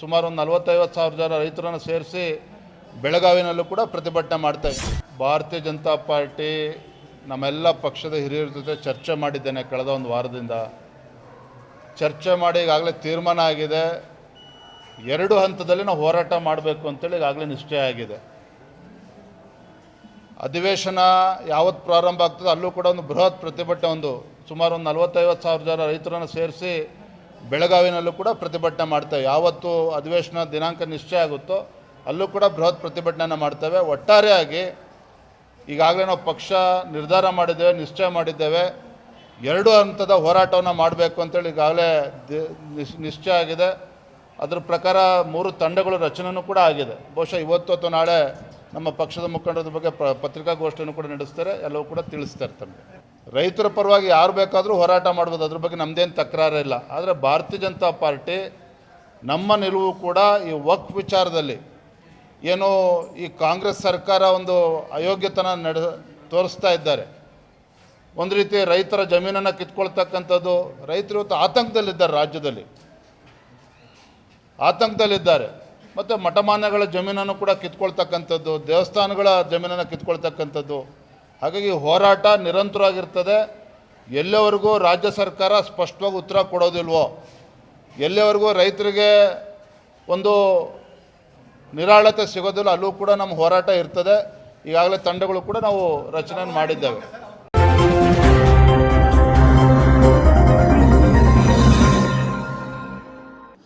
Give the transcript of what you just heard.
ಸುಮಾರು ಒಂದು ನಲವತ್ತೈವತ್ತು ಸಾವಿರ ಜನ ರೈತರನ್ನು ಸೇರಿಸಿ ಬೆಳಗಾವಿನಲ್ಲೂ ಕೂಡ ಪ್ರತಿಭಟನೆ ಮಾಡ್ತಾ ಇದ್ದೆ ಭಾರತೀಯ ಜನತಾ ಪಾರ್ಟಿ ನಮ್ಮೆಲ್ಲ ಪಕ್ಷದ ಹಿರಿಯರ ಜೊತೆ ಚರ್ಚೆ ಮಾಡಿದ್ದೇನೆ ಕಳೆದ ಒಂದು ವಾರದಿಂದ. ಚರ್ಚೆ ಮಾಡಿ ಈಗಾಗಲೇ ತೀರ್ಮಾನ ಆಗಿದೆ. ಎರಡು ಹಂತದಲ್ಲಿ ನಾವು ಹೋರಾಟ ಮಾಡಬೇಕು ಅಂತೇಳಿ ಈಗಾಗಲೇ ನಿಶ್ಚಯ ಆಗಿದೆ. ಅಧಿವೇಶನ ಯಾವತ್ತು ಪ್ರಾರಂಭ ಆಗ್ತದೆ ಅಲ್ಲೂ ಕೂಡ ಒಂದು ಬೃಹತ್ ಪ್ರತಿಭಟನೆ ಒಂದು ಸುಮಾರು ಒಂದು ನಲವತ್ತೈವತ್ತು ಸಾವಿರ ಜನ ರೈತರನ್ನು ಸೇರಿಸಿ ಬೆಳಗಾವಿನಲ್ಲೂ ಕೂಡ ಪ್ರತಿಭಟನೆ ಮಾಡ್ತೇವೆ. ಯಾವತ್ತು ಅಧಿವೇಶನ ದಿನಾಂಕ ನಿಶ್ಚಯ ಆಗುತ್ತೋ ಅಲ್ಲೂ ಕೂಡ ಬೃಹತ್ ಪ್ರತಿಭಟನೆಯನ್ನು ಮಾಡ್ತೇವೆ. ಒಟ್ಟಾರೆಯಾಗಿ ಈಗಾಗಲೇ ನಾವು ಪಕ್ಷ ನಿರ್ಧಾರ ಮಾಡಿದ್ದೇವೆ, ನಿಶ್ಚಯ ಮಾಡಿದ್ದೇವೆ. ಎರಡು ಹಂತದ ಹೋರಾಟವನ್ನು ಮಾಡಬೇಕು ಅಂತೇಳಿ ಈಗಾಗಲೇ ನಿಶ್ಚಯ ಆಗಿದೆ. ಅದರ ಪ್ರಕಾರ ಮೂರು ತಂಡಗಳು ರಚನೆಯೂ ಕೂಡ ಆಗಿದೆ. ಬಹುಶಃ ಇವತ್ತು ಅಥವಾ ನಾಳೆ ನಮ್ಮ ಪಕ್ಷದ ಮುಖಂಡರ ಬಗ್ಗೆ ಪತ್ರಿಕಾಗೋಷ್ಠಿಯನ್ನು ಕೂಡ ನಡೆಸ್ತಾರೆ. ಎಲ್ಲವೂ ಕೂಡ ತಿಳಿಸ್ತಾರೆ ತಮಗೆ. ರೈತರ ಪರವಾಗಿ ಯಾರು ಬೇಕಾದರೂ ಹೋರಾಟ ಮಾಡ್ಬೋದು. ಅದ್ರ ಬಗ್ಗೆ ನಮ್ಮದೇನು ತಕರಾರು ಇಲ್ಲ. ಆದರೆ ಭಾರತೀಯ ಜನತಾ ಪಾರ್ಟಿ ನಮ್ಮ ನಿಲುವು ಕೂಡ ಈ ವಕ್ ವಿಚಾರದಲ್ಲಿ ಏನು ಈ ಕಾಂಗ್ರೆಸ್ ಸರ್ಕಾರ ಒಂದು ಅಯೋಗ್ಯತನ ನಡೆ ತೋರಿಸ್ತಾ ಇದ್ದಾರೆ. ಒಂದು ರೀತಿ ರೈತರ ಜಮೀನನ್ನು ಕಿತ್ಕೊಳ್ತಕ್ಕಂಥದ್ದು, ರೈತರು ಇವತ್ತು ಆತಂಕದಲ್ಲಿದ್ದಾರೆ ರಾಜ್ಯದಲ್ಲಿ. ಆತಂಕದಲ್ಲಿದ್ದಾರೆ. ಮತ್ತು ಮಠಮಾನ್ಯಗಳ ಜಮೀನನ್ನು ಕೂಡ ಕಿತ್ಕೊಳ್ತಕ್ಕಂಥದ್ದು, ದೇವಸ್ಥಾನಗಳ ಜಮೀನನ್ನು ಕಿತ್ಕೊಳ್ತಕ್ಕಂಥದ್ದು ಹಾಗಾಗಿ ಹೋರಾಟ ನಿರಂತರವಾಗಿರ್ತದೆ. ಎಲ್ಲಿವರೆಗೂ ರಾಜ್ಯ ಸರ್ಕಾರ ಸ್ಪಷ್ಟವಾಗಿ ಉತ್ತರ ಕೊಡೋದಿಲ್ವೋ, ಎಲ್ಲಿವರೆಗೂ ರೈತರಿಗೆ ಒಂದು ನಿರಾಳತೆ ಸಿಗೋದಿಲ್ಲ, ಅಲ್ಲೂ ಕೂಡ ನಮ್ಮ ಹೋರಾಟ ಇರ್ತದೆ. ಈಗಾಗಲೇ ತಂಡಗಳು ಕೂಡ ನಾವು ರಚನೆ ಮಾಡಿದ್ದೇವೆ.